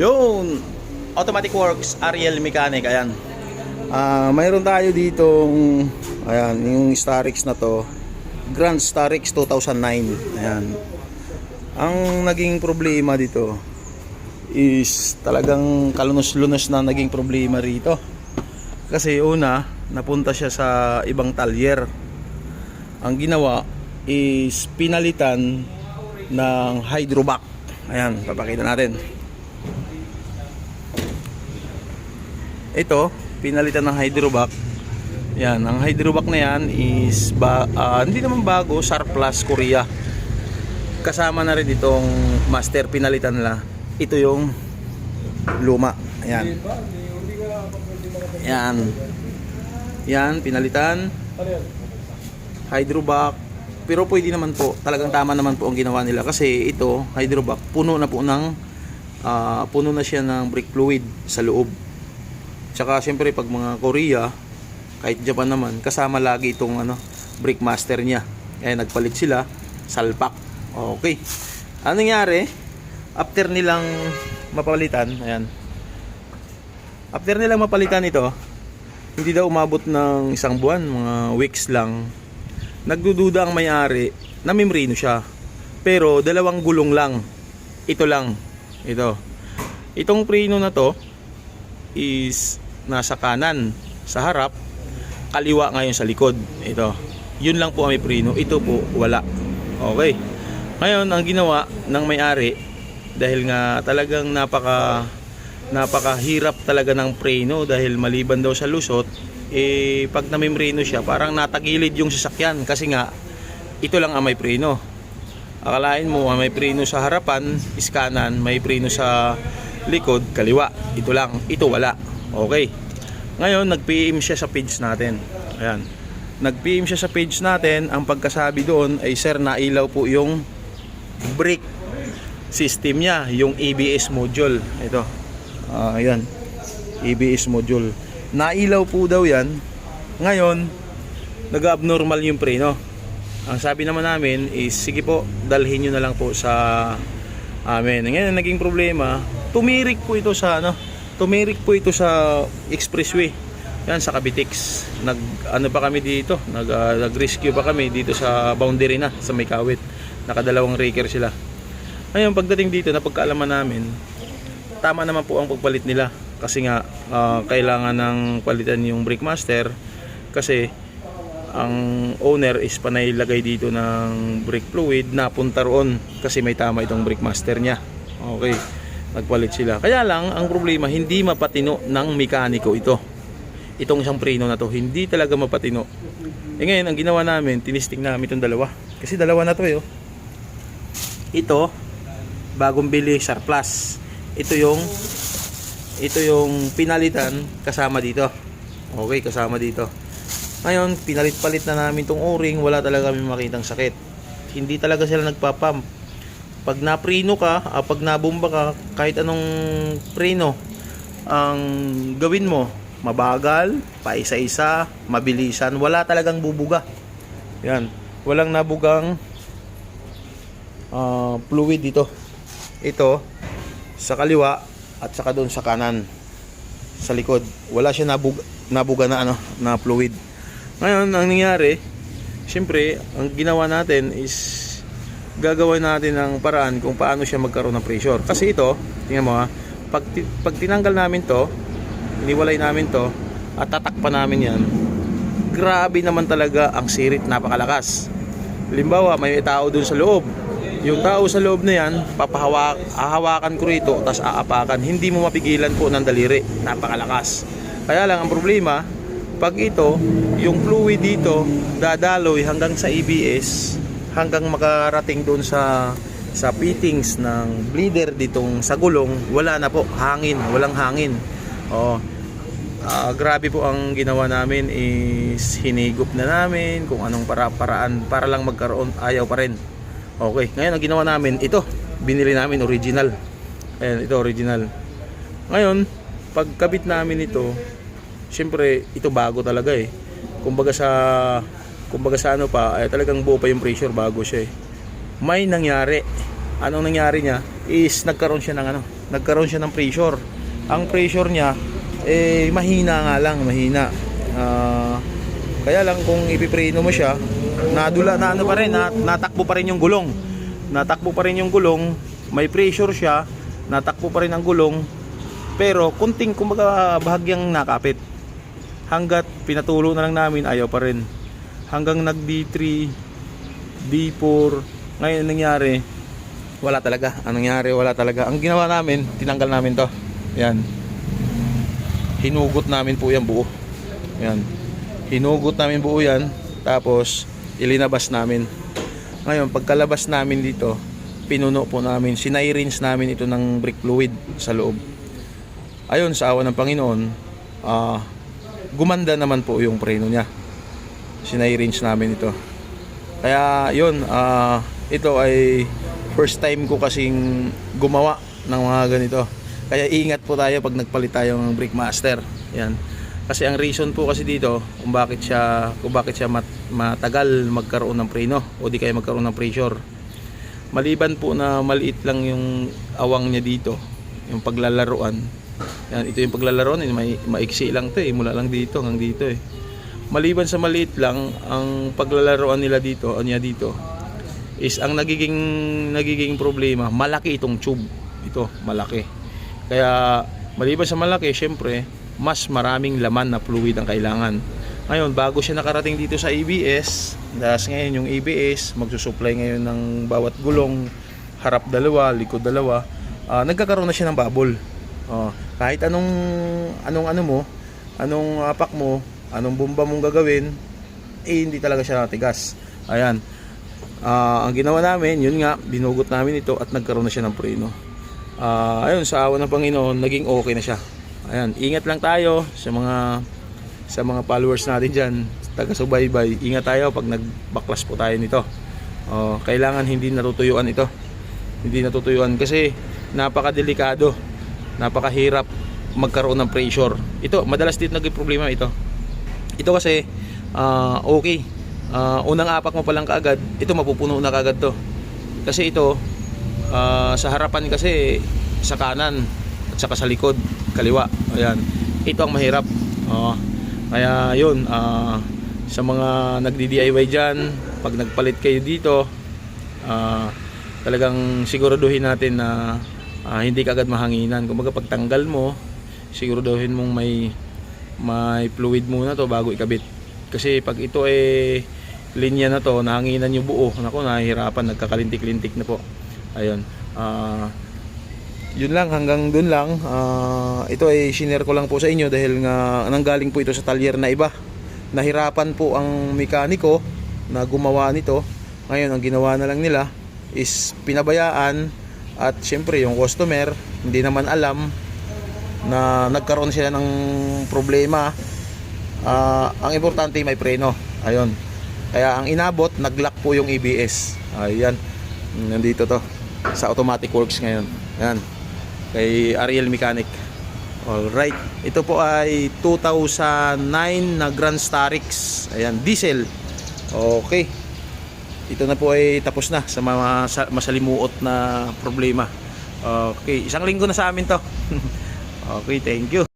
Yun, Automatic Works, Ariel Mechanic, ayan. Ah, mayroon tayo ditong ayan, yung Starix na to. Grand Starix 2009. Ayan. Ang naging problema dito is talagang kalunos-lunos na naging problema rito. Kasi una, napunta siya sa ibang talyer. Ang ginawa is pinalitan ng hydrovac. Ayan, papakita natin. Ito, pinalitan ng hydrovac. Yan, ang hydrovac na yan is ba, ah, hindi naman bago, surplus Korea. Kasama na rin itong master pinalitan nila. Ito yung luma. Ayan. Yan. Yan, pinalitan. Hydrovac. Pero pwede naman po, talagang tama naman po ang ginawa nila kasi ito, hydrovac, puno na po ng ah, puno na siya ng brake fluid sa loob. Tsaka siyempre pag mga Korea, kahit Japan naman, kasama lagi itong ano, brake master niya. Eh nagpalit sila, salpak. Okay. Ano nangyari? After nilang mapalitan, ayan. After nilang mapalitan ito, hindi daw umabot ng isang buwan, mga weeks lang. Nagdududa ang may-ari na membrino siya. Pero dalawang gulong lang. Ito lang. Ito. Itong preno na to, is nasa kanan sa harap kaliwa ngayon sa likod. Ito yun lang po ang may preno. Ito po wala. Okay. Ngayon ang ginawa ng may-ari dahil nga talagang napaka napakahirap talaga ng preno dahil maliban daw sa lusot eh pag namimreno siya parang natagilid yung sasakyan. Kasi nga ito lang ang may preno. Akalain mo may preno sa harapan is kanan may preno sa likod kaliwa. Ito lang. Ito wala. Okay ngayon nag-PM siya sa page natin. Ayan. nag-PM siya sa page natin. Ang pagkasabi doon ay sir nailaw po yung brake system niya yung ABS module. Ito. Ah ayan. ABS module. Nailaw po daw yan. Ngayon nag-abnormal yung preno. Ang sabi naman namin is sige po dalhin nyo na lang po sa amin. Ngayon naging problema tumirik po ito sa ano tumirik po ito sa expressway. Yan sa Cavitex. Nag ano pa kami dito? Nag ah, nag-rescue pa kami dito sa boundary na sa may kawit. Nakadalawang raker sila. Ngayon pagdating dito napagkaalaman namin tama naman po ang pagpalit nila. Kasi nga ah, kailangan ng palitan yung brake master. Kasi ang owner is panay lagay dito ng brake fluid. Napunta roon kasi may tama itong brake master niya. Okay nagpalit sila. Kaya lang ang problema hindi mapatino ng mekaniko ito. Itong isang preno na to hindi talaga mapatino. Eh ngayon ang ginawa namin tinisting namin itong dalawa. Kasi dalawa na to eh oh. ito bagong bili surplus ito yung ito yung pinalitan kasama dito. Okay kasama dito. Ngayon pinalit-palit na namin tong o-ring. Wala talaga kami makitang sakit. Hindi talaga sila nagpapump pag naprino ka ah, pag nabomba ka kahit anong preno ang gawin mo mabagal paisa-isa mabilisan. Wala talagang bubuga. Yan. Walang nabugang ah, fluid dito. Ito sa kaliwa at saka doon sa kanan. Sa likod. Wala siya nabuga, nabuga na ano na fluid. Ngayon ang nangyari syempre ang ginawa natin is gagawin natin ng paraan kung paano siya magkaroon ng pressure. Kasi ito tingnan mo ha pag, pag tinanggal namin to iniwalay namin to at tatakpan namin yan grabe naman talaga ang sirit napakalakas. Limbawa may tao dun sa loob. Yung tao sa loob na yan papahawak hahawakan ko rito tas aapakan. Hindi mo mapigilan po ng daliri. Napakalakas. Kaya lang ang problema pag ito yung fluid dito dadaloy hanggang sa ABS hanggang makarating doon sa sa fittings ng bleeder ditong sa gulong wala na po. Hangin walang hangin. Oh Ah, grabe po ang ginawa namin is hinigop na namin kung anong para paraan para lang magkaroon ayaw pa rin. Okay ngayon ang ginawa namin ito binili namin original. Ayan ito original. Ngayon pagkabit namin ito syempre ito bago talaga eh. Kumbaga sa kumbaga sa ano pa ay talagang buo pa yung pressure bago siya eh may nangyari anong nangyari niya is nagkaroon siya ng ano, nagkaroon siya ng pressure. Ang pressure niya eh mahina nga lang, mahina. Ah, kaya lang kung ipipreno mo siya, nadula na ano pa rin, na, natakbo pa rin yung gulong. Natakbo pa rin yung gulong, may pressure siya, natakbo pa rin ang gulong, pero kunting kumbaga bahagyang nakapit. Hanggat pinatulo na lang namin, ayaw pa rin. Hanggang nag D3, D4, ngayon nangyari, wala talaga. Anong nangyari? Wala talaga. Ang ginawa namin, tinanggal namin to. Yan. Hinugot namin po yan buo. Yan. Hinugot namin buo yan. Tapos, ilinabas namin. Ngayon, pagkalabas namin dito, pinuno po namin, sinirins namin ito ng brake fluid sa loob. Ayun, sa awa ng Panginoon, ah, gumanda naman po yung preno niya. Sinirins namin ito. Kaya, yun, ah, ito ay first time ko kasing gumawa ng mga ganito. Kaya ingat po tayo pag nagpalit tayo ng brake master. Yan. Kasi ang reason po kasi dito kung bakit siya kung bakit siya mat, matagal magkaroon ng preno o di kaya magkaroon ng pressure. Maliban po na maliit lang yung awang niya dito, yung paglalaruan. Yan, ito yung paglalaroan, eh, may maiksi lang 'to eh, mula lang dito hanggang dito eh. Maliban sa maliit lang ang paglalaroan nila dito, o niya dito is ang nagiging nagiging problema, malaki itong tube. Ito, malaki. Kaya maliban sa malaki, syempre, mas maraming laman na fluid ang kailangan. Ngayon, bago siya nakarating dito sa ABS, dahil ngayon yung ABS, magsusupply ngayon ng bawat gulong, harap dalawa, likod dalawa, ah, nagkakaroon na siya ng bubble. Oh, kahit anong anong ano mo, anong apak mo, anong bomba mong gagawin, eh hindi talaga siya natigas. Ayan. Ah, ang ginawa namin, yun nga, binugot namin ito at nagkaroon na siya ng preno. Ah, ayun, sa awa ng Panginoon, naging okay na siya. Ayan, ingat lang tayo sa mga sa mga followers natin diyan, taga-subaybay. Ingat tayo pag nagbaklas po tayo nito. Oh, kailangan hindi natutuyuan ito. Hindi natutuyuan kasi napakadelikado. Napakahirap magkaroon ng pressure. Ito, madalas dito naging problema ito. Ito kasi ah, okay. Ah, unang apak mo pa lang kaagad, ito mapupuno na kaagad to. Kasi ito ah, sa harapan kasi sa kanan at saka sa likod, kaliwa. Ayan. Ito ang mahirap. Oo. kaya yun, ah, sa mga nagdi-DIY diyan, pag nagpalit kayo dito, ah, talagang siguraduhin natin na ah, hindi kagad mahanginan. Kumbaga pagtanggal mo, siguraduhin mong may may fluid muna to bago ikabit. Kasi pag ito eh linya na to, nahanginan yung buo. Nako, nahihirapan, nagkakalintik-lintik na po. Ayun. Ah, yun lang, hanggang dun lang. Ah, ito ay shinare ko lang po sa inyo dahil nga nanggaling po ito sa talyer na iba. Nahirapan po ang mekaniko na gumawa nito. Ngayon, ang ginawa na lang nila is pinabayaan at syempre yung customer hindi naman alam na nagkaroon sila ng problema. Ah, ang importante may preno. Ayun. Kaya ang inabot, naglock po yung ABS. Ayan. Nandito to sa automatic works ngayon. Ayan. Kay Ariel Mechanic. Alright. Ito po ay 2009 na Grand Starix. Ayan, diesel. Okay. Ito na po ay tapos na sa mga sa- masalimuot na problema. Okay, isang linggo na sa amin to. okay, thank you.